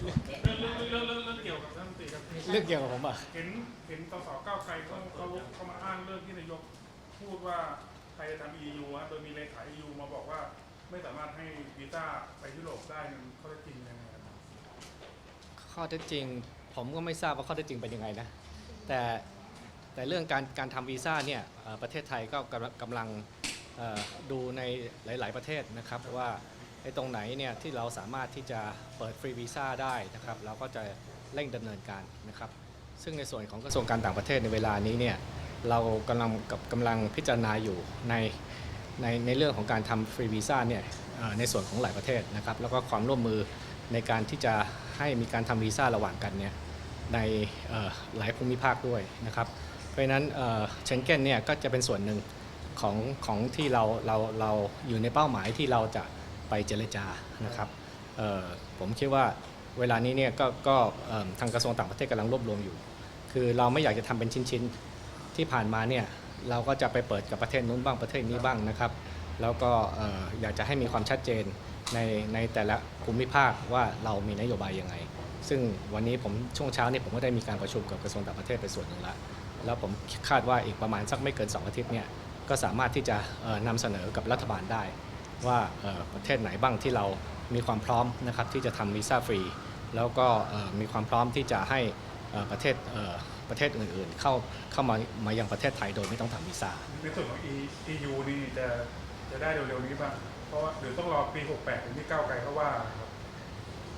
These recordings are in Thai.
เรื่องเรื่องเรื่องเรื่องเรื่องเกี่ยวกับท่านรัฐมนตรีครับเรื่องเกี่ยวกับผมอะ เห็นเห็นสสก้าวไกลเขาเขาเขามาอ้างเรื่องที่นายกพูดว่าไทยจะทำ EU ฮะโดยมีเลขา EU มาบอกว่าไม่สามารถให้วีซ่าไปยุโรปได้มันข้อเท็จจริงยังไงครับข้อเท็จจริง ผมก็ไม่ทราบว่าข้อเท็จจริงเป็นยังไงนะ แต่แต่เรื่องการการทำวีซ่าเนี่ยเอ่อประเทศไทยก็กำลังกำลังเอ่อดูในหลาย ๆ ประเทศนะครับว่าไอ้ ตรงไหนเนี่ยที่เราสามารถที่จะเปิดฟรีวีซ่าได้นะครับเราก็จะเร่งดำเนินการนะครับซึ่งในส่วนของกระทรวงการต่างประเทศในเวลานี้เนี่ยเรากำลังกับกำลังพิจารณาอยู่ในในในเรื่องของการทำฟรีวีซ่าเนี่ยในส่วนของหลายประเทศนะครับแล้วก็ความร่วมมือในการที่จะให้มีการทำวีซ่าระหว่างกันเนี่ยในหลายภูมิภาคด้วยนะครับ เพราะฉะนั้นเชนเก้นเนี่ยก็จะเป็นส่วนหนึ่งของของที่เราเราเราอยู่ในเป้าหมายที่เราจะ ไปเจรจานะครับผมคิดว่าเวลานี้เนี่ยก็กทางกระทรวงต่างประเทศกำลังรวบรวมอยู่ คือเราไม่อยากจะทำเป็นชิ้นๆที่ผ่านมาเนี่ยเราก็จะไปเปิดกับประเทศนู้นบ้างประเทศนี้บ้างนะครับ แล้วก็เอ่อยากจะให้มีความชัดเจนในในแต่ละภูมิภาคว่าเรามีนโยบายยังไง ซึ่งวันนี้ผมช่วงเช้านี่ผมก็ได้มีการประชุมกับกระทรวงต่างประเทศไปส่วนหนึ่งแล้วแล้วผมคาดว่าอีกประมาณสักไม่เกิน 2 อาทิตย์เนี่ยก็สามารถที่จะเอ่อนำเสนอกับรัฐบาลได้ ว่าเอ่อประเทศไหนบ้างที่เรามีความพร้อมนะครับที่จะทำวีซ่าฟรี แล้วก็เอ่อมีความพร้อมที่จะให้เอ่อประเทศเอ่อประเทศอื่นๆ เข้าเข้ามามายังประเทศไทยโดยไม่ต้องทำวีซ่าในส่วนของ E- EU นี่จะจะได้เร็วๆนี้บ้างเพราะว่าหรือต้องรอปี 68 ถึงที่ก้าวไกลเขาว่าครับ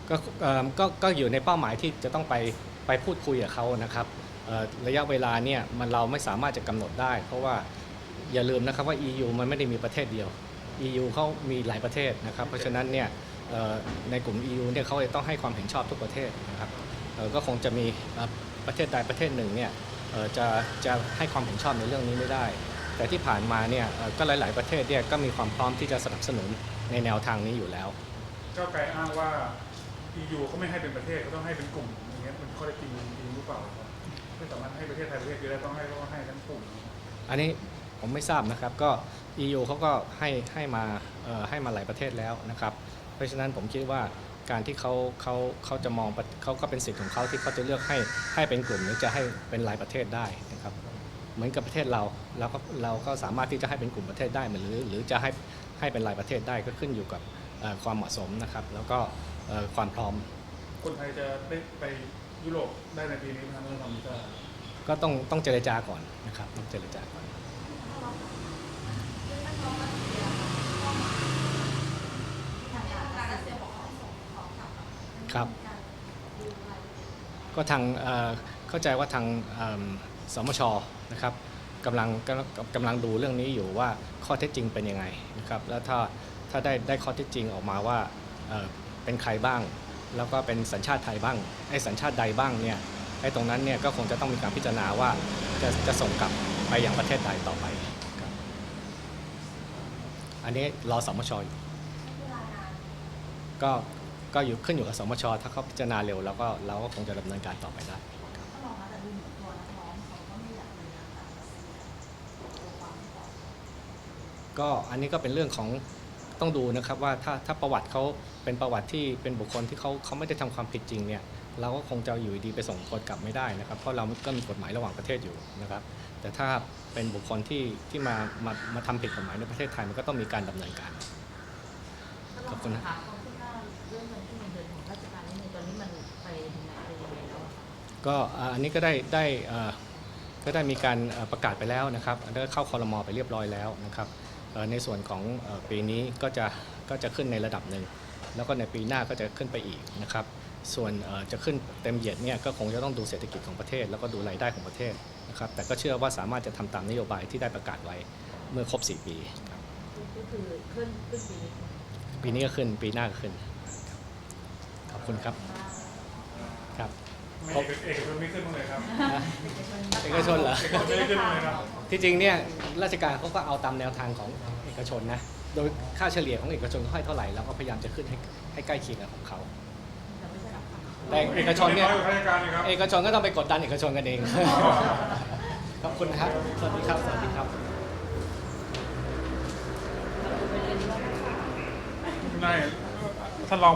ก็เอิ่มก็ก็อยู่ในเป้าหมายที่จะต้องไปไปพูดคุยกับเขานะครับเอ่อระยะเวลาเนี่ยมันเราไม่สามารถจะกำหนดได้ เพราะว่าอย่าลืมนะครับว่า EU มันไม่ได้มีประเทศเดียว EU เขามีหลายประเทศนะครับ เพราะฉะนั้นเนี่ยเอ่อในกลุ่ม EU เนี่ยเขาจะต้องให้ความเห็นชอบทุกประเทศนะครับเอ่อก็คงจะมีเอ่อประเทศใดประเทศหนึ่งเนี่ยเอ่อจะจะให้ความเห็นชอบในเรื่องนี้ไม่ได้ แต่ที่ผ่านมาเนี่ยเอ่อก็หลาย ๆประเทศเนี่ยก็มีความพร้อมที่จะสนับสนุนในแนวทางนี้อยู่แล้วก้าวไกลอ้างว่า EU เขาไม่ให้เป็นประเทศเขาต้องให้เป็นกลุ่มอย่างเงี้ยมันข้อเท็จจริงจริงหรือเปล่าครับไม่สามารถให้ประเทศไทยประเทศเดียวได้ต้องให้ก็ให้ทั้งกลุ่ม อันนี้ผมไม่ทราบนะครับก็ EU เขาก็ให้ให้มาเอ่อให้มาหลายประเทศแล้วนะครับ เพราะฉะนั้นผมคิดว่าการที่เขาเขาเขาจะมองประเขาก็เป็นสิทธิ์ของเขาที่เขาจะเลือกให้ให้เป็นกลุ่มหรือจะให้เป็นหลายประเทศได้นะครับ เหมือนกับประเทศเราเราก็เราก็สามารถที่จะให้เป็นกลุ่มประเทศได้เหมือนหรือหรือจะให้ให้เป็นหลายประเทศได้ก็ขึ้นอยู่กับเอ่อความเหมาะสมนะครับ แล้วก็เอ่อความพร้อม คนไทยจะได้ไปยุโรปได้ในปีนี้ไหมครับเมื่อทำวีซ่าก็ต้องต้องเจรจาก่อนนะครับต้องเจรจาก่อน ครับ ก็ทางเข้าใจว่าทางสมชนะครับกำลังกำลังดูเรื่องนี้อยู่ว่าข้อเท็จจริงเป็นยังไงนะครับแล้วถ้าถ้าได้ได้ข้อเท็จจริงออกมาว่าเอ่อเป็นใครบ้าง แล้วก็เป็นสัญชาติไทยบ้างไอ้สัญชาติใดบ้างเนี่ยไอ้ตรงนั้นเนี่ยก็คงจะต้องมีการพิจารณาว่าจะจะส่งกลับไปยังประเทศใดต่อไปครับอันนี้รอสมชอยู่ก็ ก็อยู่ขึ้นอยู่กับสมชถ้าเขาพิจารณาเร็วแล้วก็เราก็คงจะดำเนินการต่อไปได้ก็อันนี้ก็เป็นเรื่องของต้องดูนะครับว่าถ้าถ้าประวัติเขาเป็นประวัติที่เป็นบุคคลที่เขาเขาไม่ได้ทำความผิดจริงเนี่ยเราก็คงจะอยู่ดีไปส่งคนกลับไม่ได้นะครับ เพราะเราก็มีกฎหมายระหว่างประเทศอยู่นะครับ แต่ถ้าเป็นบุคคลที่ที่มามามาทำผิดกฎหมายในประเทศไทยมันก็ต้องมีการดำเนินการ ขอบคุณนะขอบคุณค่ะ เรื่องเงินที่เงินเดือนของราชการนี่ตอนนี้มันไปถึงไหนไปยังไงแล้วอะคะก็อ่าอันนี้ก็ได้ได้เอ่อก็ได้มีการเอ่อประกาศไปแล้วนะครับอันนี้ก็เข้าคอรมอไปเรียบร้อยแล้วนะครับเอ่อในส่วนของเอ่อปีนี้ก็จะก็จะขึ้นในระดับหนึ่ง แล้วก็ในปีหน้าก็จะขึ้นไปอีกนะครับ ส่วนเอ่อจะขึ้นเต็มเหยียดเนี่ยก็คงจะต้องดูเศรษฐกิจของประเทศ แล้วก็ดูรายได้ของประเทศนะครับ แต่ก็เชื่อว่าสามารถจะทำตามนโยบายที่ได้ประกาศไว้เมื่อครบ 4 ปีครับก็คือขึ้นขึ้นปีนี้ปีนี้ก็ขึ้นปีหน้าก็ขึ้นครับ ขอบคุณครับ ครับไม่เอกเอกชนไม่ขึ้นบ้างเลยครับเอกชนเหรอ เอกชนไม่ได้ขึ้นบ้างเลยครับ ที่จริงเนี่ยราชการเขาก็เอาตามแนวทางของเอกชนนะ โดยค่าเฉลี่ยของเอกชนเขาให้เท่าไหร่เราก็พยายามจะขึ้นให้ให้ใกล้เคียงกับของเขา แต่ไม่ใช่หลักพันแต่เอกชนเนี่ยร้อข้าราชการเลยครับ เอกชนก็ต้องไปกดดันเอกชนกันเอง ขอบคุณครับ สวัสดีครับ สวัสดีครับนายท่านรอง